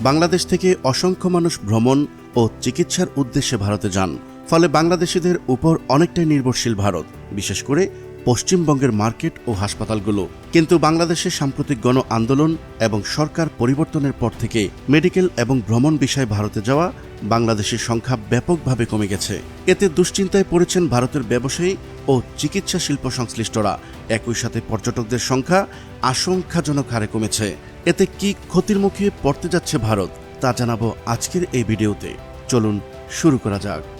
বাংলাদেশ থেকে অসংখ্য মানুষ ভ্রমণ ও চিকিৎসার উদ্দেশ্যে ভারতে যান, ফলে বাংলাদেশিদের উপর অনেকটাই নির্ভরশীল ভারত, বিশেষ করে পশ্চিমবঙ্গের মার্কেট ও হাসপাতালগুলো। কিন্তু বাংলাদেশের সাম্প্রতিক গণ আন্দোলন এবং সরকার পরিবর্তনের পর থেকে মেডিকেল এবং ভ্রমণ বিষয়ে ভারতে যাওয়া বাংলাদেশের সংখ্যা ব্যাপকভাবে কমে গেছে। এতে দুশ্চিন্তায় পড়েছেন ভারতের ব্যবসায়ী ও চিকিৎসা শিল্প সংশ্লিষ্টরা। একই সাথে পর্যটকদের সংখ্যা আশঙ্কাজনক হারে কমেছে। এতে কি ক্ষতির মুখে পড়তে যাচ্ছে ভারত, তা জানাব আজকের এই ভিডিওতে। চলুন শুরু করা যাক।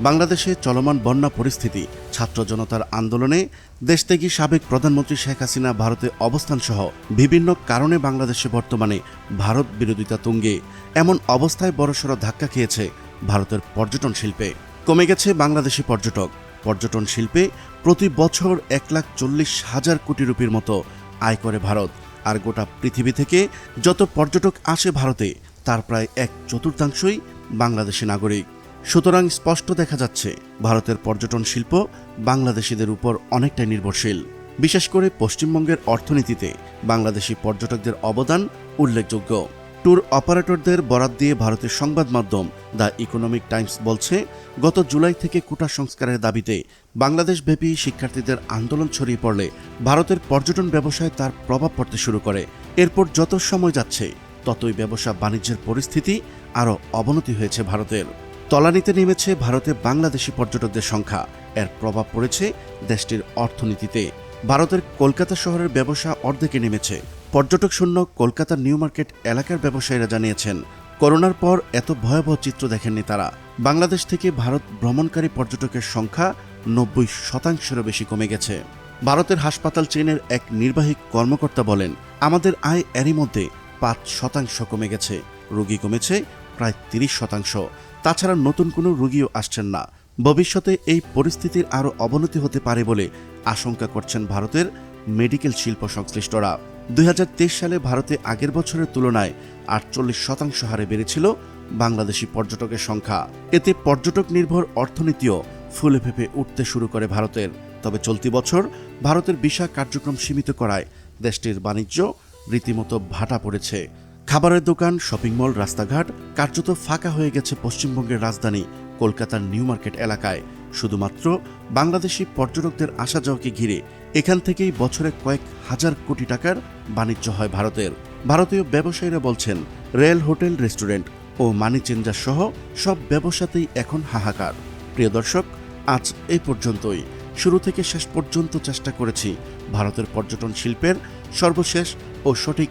বাংলাদেশে চলমান বন্যা পরিস্থিতি, ছাত্র জনতার আন্দোলনে দেশ দেশত্যাগী সাবেক প্রধানমন্ত্রী শেখ হাসিনা ভারতে অবস্থান সহ বিভিন্ন কারণে বাংলাদেশে বর্তমানে ভারত বিরোধিতা তুঙ্গে। এমন অবস্থায় বড়সড় ধাক্কা খেয়েছে ভারতের পর্যটন শিল্পে। কমে গেছে বাংলাদেশি পর্যটক। পর্যটন শিল্পে প্রতি বছর এক লাখ চল্লিশ হাজার কোটি রুপির মতো আয় করে ভারত। আর গোটা পৃথিবী থেকে যত পর্যটক আসে ভারতে, তার প্রায় এক চতুর্থাংশই বাংলাদেশি নাগরিক। সুতরাং স্পষ্ট দেখা যাচ্ছে, ভারতের পর্যটন শিল্প বাংলাদেশিদের উপর অনেকটাই নির্ভরশীল। বিশেষ করে পশ্চিমবঙ্গের অর্থনীতিতে বাংলাদেশি পর্যটকদের অবদান উল্লেখযোগ্য। ট্যুর অপারেটরদের বরাত দিয়ে ভারতের সংবাদ মাধ্যম দ্য ইকোনমিক টাইমস বলছে, গত জুলাই থেকে কোটা সংস্কারের দাবিতে বাংলাদেশব্যাপী শিক্ষার্থীদের আন্দোলন ছড়িয়ে পড়লে ভারতের পর্যটন ব্যবসায় তার প্রভাব পড়তে শুরু করে। এরপর যত সময় যাচ্ছে, ততই ব্যবসা বাণিজ্যের পরিস্থিতি আরও অবনতি হয়েছে ভারতের। তলানিতে নেমেছে ভারতে বাংলাদেশি পর্যটকদের সংখ্যা। এর প্রভাব পড়েছে দেশটির অর্থনীতিতে। ভারতের কলকাতা শহরের ব্যবসা অর্ধেকে নেমেছে। পর্যটক শূন্য কলকাতার নিউ মার্কেট এলাকার ব্যবসায়ীরা জানিয়েছেন, করোনার পর এত ভয়াবহ চিত্র দেখেননি তারা। বাংলাদেশ থেকে ভারত ভ্রমণকারী পর্যটকের সংখ্যা নব্বই শতাংশেরও বেশি কমে গেছে। ভারতের হাসপাতাল চেনের এক নির্বাহী কর্মকর্তা বলেন, আমাদের আয় এরই মধ্যে পাঁচ শতাংশ কমে গেছে। রোগী কমেছে প্রায় তিরিশ শতাংশ। তাছাড়া নতুন কোনো রোগীও আসছেন না। ভবিষ্যতে এই পরিস্থিতির আরও অবনতি হতে পারে বলে আশঙ্কা করছেন ভারতের মেডিকেল শিল্প সংশ্লিষ্টরা। দুই হাজার তেইশ সালে ভারতে আগের বছরের তুলনায় আটচল্লিশ শতাংশ হারে বেড়েছিল বাংলাদেশি পর্যটকের সংখ্যা। এতে পর্যটক নির্ভর অর্থনীতিও ফুলে ফেঁপে উঠতে শুরু করে ভারতের। তবে চলতি বছর ভারতের ভিসা কার্যক্রম সীমিত করায় দেশটির বাণিজ্য রীতিমতো ভাটা পড়েছে। খাবারের দোকান, শপিং মল, রাস্তাঘাট কার্যত ফাঁকা হয়ে গেছে পশ্চিমবঙ্গের রাজধানী, কলকাতার নিউ মার্কেট এলাকায়। শুধুমাত্র বাংলাদেশি পর্যটকদের আসা যাওয়াকে ঘিরে এখান থেকেই বছরে কয়েক হাজার কোটি টাকার বাণিজ্য হয় ভারতের। ভারতীয় ব্যবসায়ীরা বলছেন, রেল, হোটেল, রেস্টুরেন্ট ও মানি চেঞ্জার সহ সব ব্যবসাতেই এখন হাহাকার। প্রিয় দর্শক, আজ এই পর্যন্তই। শুরু থেকে শেষ পর্যন্ত চেষ্টা করেছি ভারতের পর্যটন শিল্পের সর্বশেষ ও সঠিক